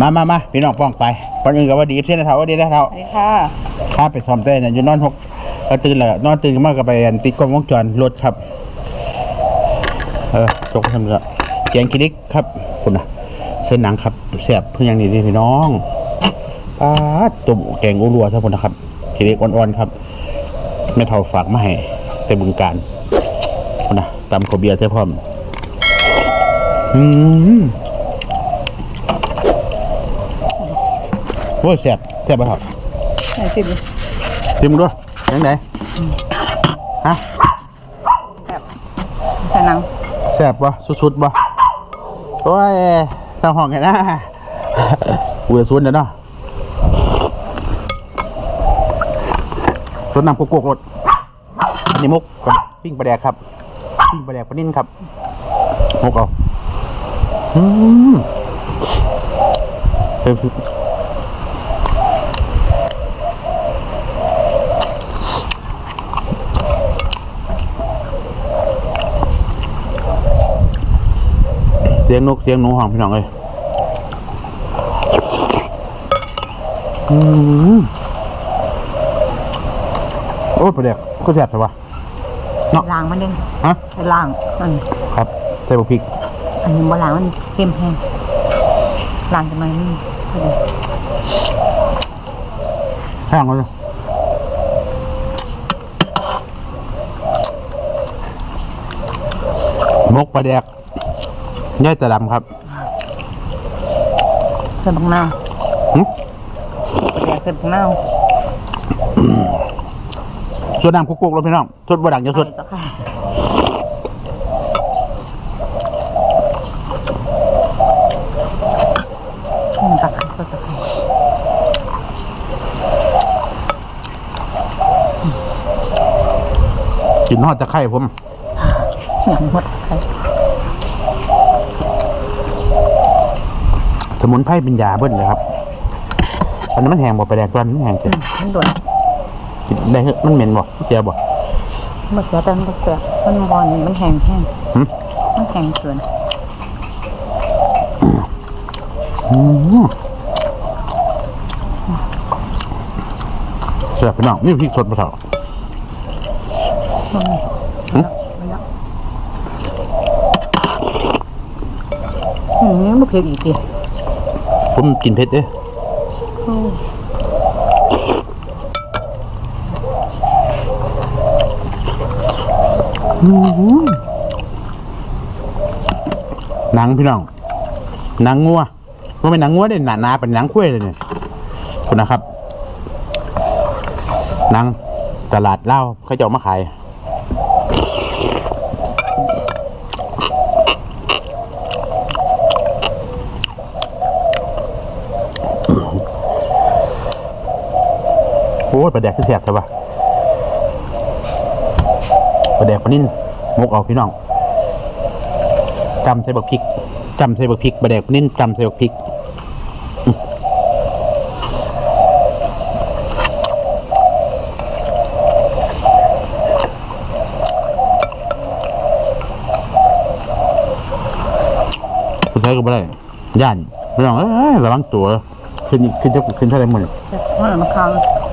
มามามาพี่น้องป้องไปก่อนอื่นก็ว่าดีเส้นนะเท่าว่าดีนะเท่าสวัสดีค่ะข้าไปซ้อมเต้นน่ะอยู่นอนหกก็ตื่นแล้วนอนตื่นขึ้นมาก็ไปอันติดกล้องวงจรรถครับ เออจกทำเรือแกงคิริกครับคุณนะเส้นหนังครับแซ่บเพื่ออย่างนี้ดิพี่น้องปาดตุ่มแกงอุรัวครับคุณนะครับคิริกอ่อนๆครับแม่เท่าฝากมาให้แต่บึงการคุณนะตำขาวเบียร์เท่พร้อมอืม อ้ยแซ่บแซ่บปะครับไหนสิบชิมด้วยยังไงฮะแบบใส่หนังแซ่บปะสุดๆปะโอ้ยสร้างห้องไงนะกูจะซุนเดี๋ยวเนาะซุนนำโกโก้รถอันนี้มุกกับปิ้งปลาแดกครับปิ้งปลาแดกปลานิ่นครับมุกเอาอืม สุดเสียงนกเสียงหนูห้องพี่น้องเลยอืมโอ้ยปลาแดกก็แซ่บใช่ปะล้างมันเด้งฮะใส่ล้างอันครับใส่บะพริก อันนี้บ่ล้างมันเค็มแห้งล้างจังหน่อยนี่พอดีแห้งเลยมกปลาแดก ย่ายตะดำครับใส่บักนาวหึปลาแดกใส่บักนาวส่วนน้ำกุกกุกแล้วพี่น้องสดบดังจะสดใส่ตะไคร้อืมตะไคร้ใส่ตะไคร้กินทอดตะไคร่ผมหยำหมดใส่ สมุนไพรเป็นยาเบิ้ลเลยครับ อันนั้นมันแห้งบ่ไปแดกตอนมันแห้งเจ็บมันด่วนกินได้เหอะมันเหม็นบ่เสียบ่มันเสียแต่มันบ่เสียมันบอลมันแห้งแห้งหึมันแห้งเกินเสียพี่น้องนี่พริกสดปะเถอะอืมนี่มันเผ็ดอีกที ผมกินเผ็ดเด้หนังพี่น้องหนังงัวว่าเป็นหนังงัวเด่นหนาหนาเป็นหนังคุ้ยเลยเนี่ยคุณนะครับหนังตลาดเหล้าเขาจะเอามาขาย อ้ยปลาแดกคือแสบใช่ปะปลาแดกปลานิ่นมกเอาพี่น้องจำใส่บักพริกจำใส่บักพริกปลาแดกปลานิ่นจำใส่บักพริกอื้อคุณใช้ก็ไม่ได้ย่านพี่น้องเอ้ยระวังตัวขึ้นขึ้นจะขึ้นเท่าไรหมดแต่ว่ามันค้าง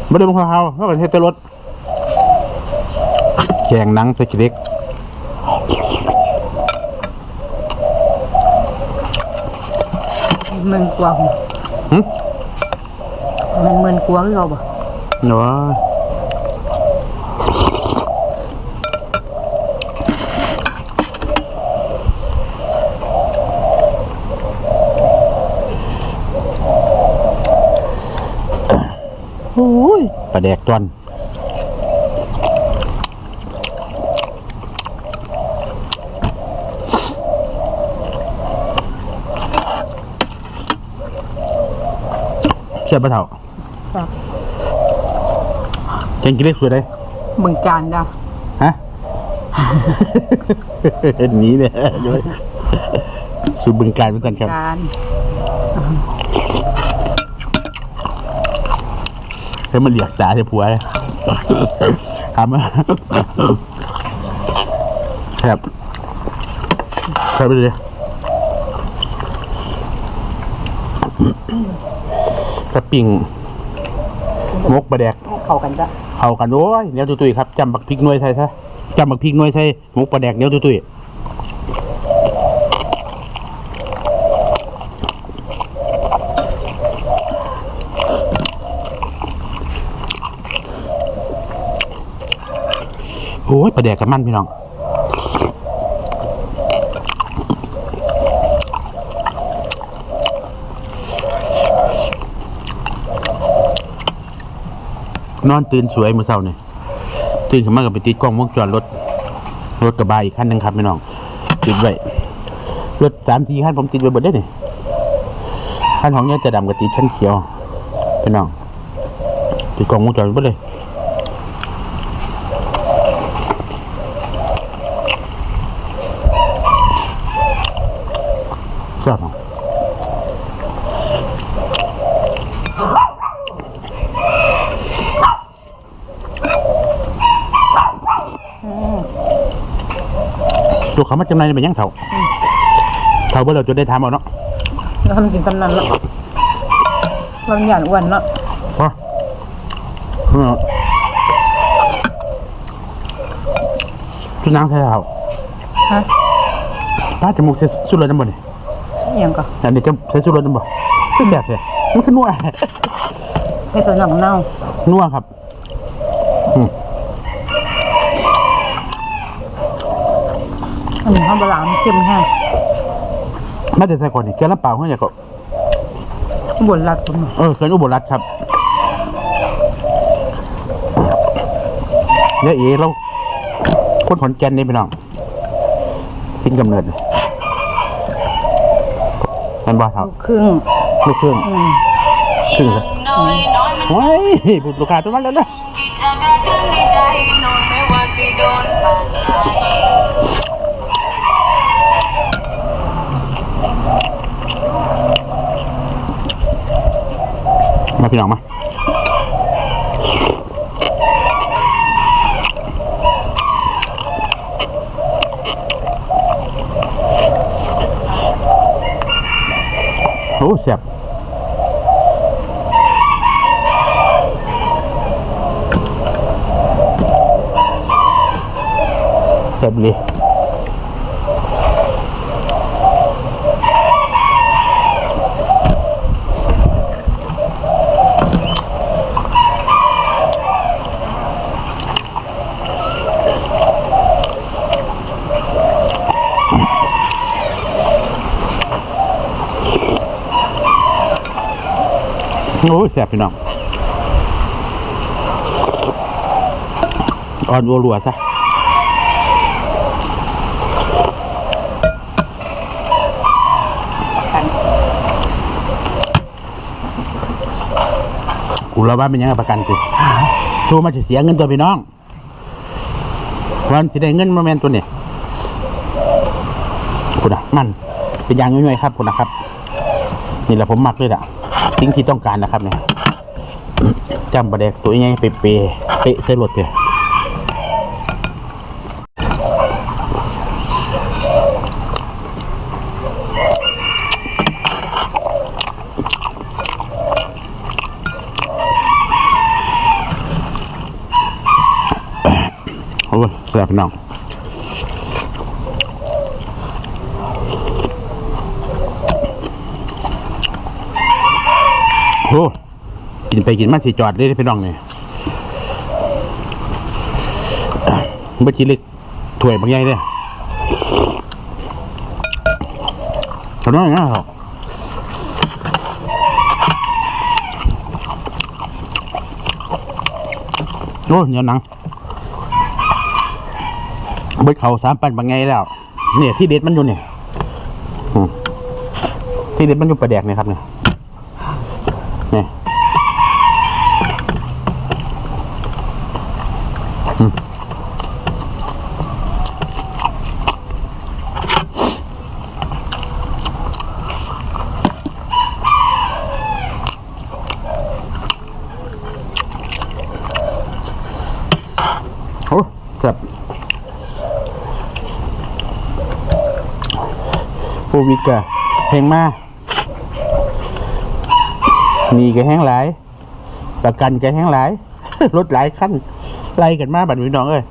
ไม่ได้บังคับเขาเพราะกันเฮ็ดแต่รถแข่งหนังสกิเล็กหมื่นกว่าหัวหึมันหมื่นกว่าคือเราบ่เนาะ ลาแดกจวนเสียบปะเถ่าครับแกงกินเล็กสวยเลยบึงการจ้ะฮะ หนีเนี่ยด้วยสูตรบึงการเหมือนกันครับ การ ให้มันเหลียกตาใช่ผัวเลยทำมาครับใช่ไปเลยกระปิ่งมกปลาแดกเข้ากันจ้ะเข้ากันโอ้ยเดี๋ยวตุยๆครับจำบักพริกหน่วยใส่ซะจำบักพริกหน่วยใส่หมกปลาแดกเดี๋ยวตุยๆ ปลาแดกกับมันพี่น้องนอนตื่นสวยเมื่อเช้าเนี่ยตื่นขึ้นมากับไปติดกล้องวงจรรถ รถกระบะอีกคันหนึ่งครับพี่น้อง ติดไว้ รถสามทีคันผมติดไว้หมดได้เนี่ยคันของเนี่ยจะดำกับติดชั้นเขียวพี่น้องติดกล้องวงจรหมดเลย ชอบเนาะลูกเขามาจำหนายเป็นยังเถ่าเถ่าเพื่อเราจะได้ทำเอาเนาะแล้วทำกินกำนันแล้วเราหยานอ้วนเนาะพอเออชุดนางใช่เถ่าฮะป้าจมูกใส่สุดเลยจังบ่เนี่ย เอียงก็อันนี้จะใส่สุดเลยจังบ่คือแสบเลยมันคือนัวให้ตัวหนังเน่านัวครับอันนี้ข้าวบะหลามเค็มแห้งมาแต่ใส่ก่อนนี่แกละเปล่าเขาอยากก็บนรัดผมเออเกินอุบลรัฐครับเนี่ยเอ๋เราคนขอนแก่นนี่พี่น้องทิ้งกำเนิดเลย มันบ้าเท่าครึ่งลูกเครื่องครึ่งครับโอ้ยพูดลูกค้าตัวมันแล้วนะมาพี่น้องมา อ้แซ่บแซ่บเลย โอ้แซ่บพี่น้องอ่อนอัวรัวซะกูเราว่าเป็นยังไงประกันสิโทรมาจะเสียเงินตัวพี่น้องวันสิได้เงินมาแมนตัวเนี่ยคุณอะมันเป็นยางย่อยๆครับคุณนะครับ นี่แหละผมมักเลยล่ะ สิ่งที่ต้องการนะครับเนี่ยจำประเด็กตัวใหญ่เปเปเปะใส่รถเปะโอ้ยแซ่บน้อง อ้กินไปกินมาสิจอดเลยพี่น้องเนี่ยเมื่อกี้เล็กถ้วยบางใหญ่เลยเขาน้อยนะเขาโอ้เนียวหนังเบิดเขาสามปันบางไงแล้ว เนี่ยที่เด็ดมันอยู่เนี่ยที่เด็ดมันอยู่ประแดกเนี่ยครับเนี่ย ซ่บโควิดกะแห้งมากมีก็แห้งหลาย ประกันก็แห้งหลาย รถหลายขั้นไล่กันมาบัดพี่น้องเอ้ย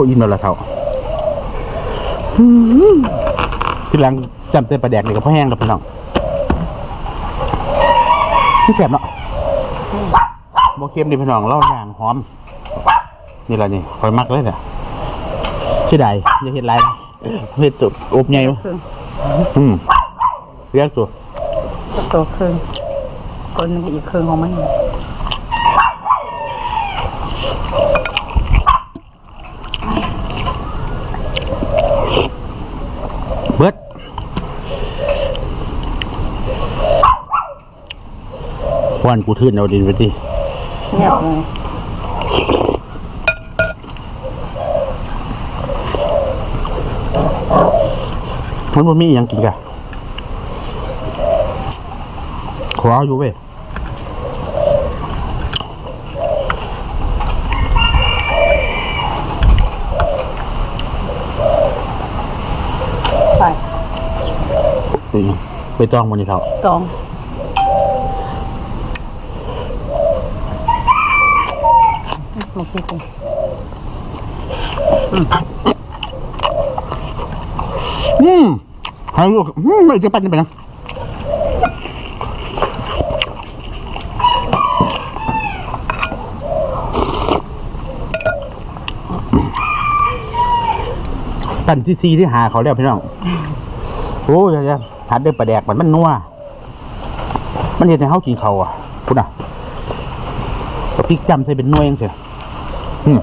อ้ยินแล้วละเท่าอืมทีหลังจำเต้นปลาแดกเลยกับพ่อแห้งกับพี่น้องพี่แสบเนาะโบเค็มดิพี่น้องเล่าอย่างหอม นี่แหละนี่คอยมักเลยเนี่ยชื่อใดอย่าเห็นไรเห็ดตุบอบใหญ่มั้ยครึ่งอืมเรียกตัวก็ตัวครึ่งคนหนึงก็อีกครึ่งของมัน เบิดวันกูทื่นเอาดินไปที่เงียบเลยมันบ่มีอหยังกินกะขอเอาอยู่เว้ย ไปไปต้องมันนี่เท่าสองโอเคจ้ะอืมหายลูกอืมไม่จะปั้นจะไปนะปั้นที่ซีที่หาเขาแล้วพี่น้อง โอ้ยอย่าหัดเด้ปลาแดกมันมันนัวมันเห็นให้เขากินเขาอะคุณอะก็พริกจำใส่เป็นน่วยังเสียอืม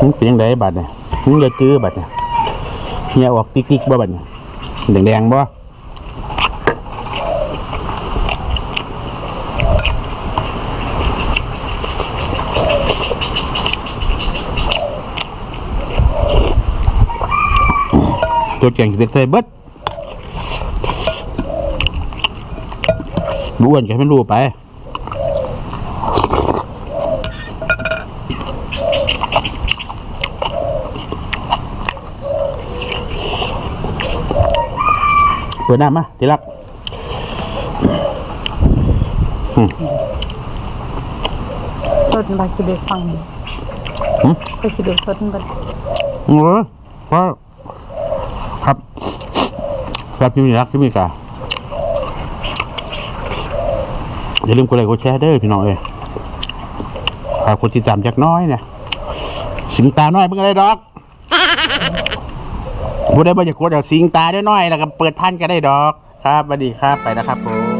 มันเป็นยังไงบัดเนี่ยมันจะจื้อบัดเนี่ยเฮียออกติ๊กๆบ่บัดเนี่ยแดงๆบ่ ตัวแกงสิเด็ดใส่เบิดบ้วนแกให้มันรู้ไปเปิดน้ำมาทีรักต้นใบคิดเด็กฟังหืมไปคิดเด็กต้นบันเออเพราะครับ ครับพี่มีรักพี่มีกาอย่าลืมกดไลค์กดแชร์เด้อพี่น้องเอ้ยฝากกดติดตามจักน้อยเนี่ยสิงตาน้อยเพิ่งอะไรดอกผู้ไดบ่อยากกดเอากสิงตาได้น้อยแล้วก็เปิดพันก็ได้ดอก ครับสวัสดีครับไปนะครับผม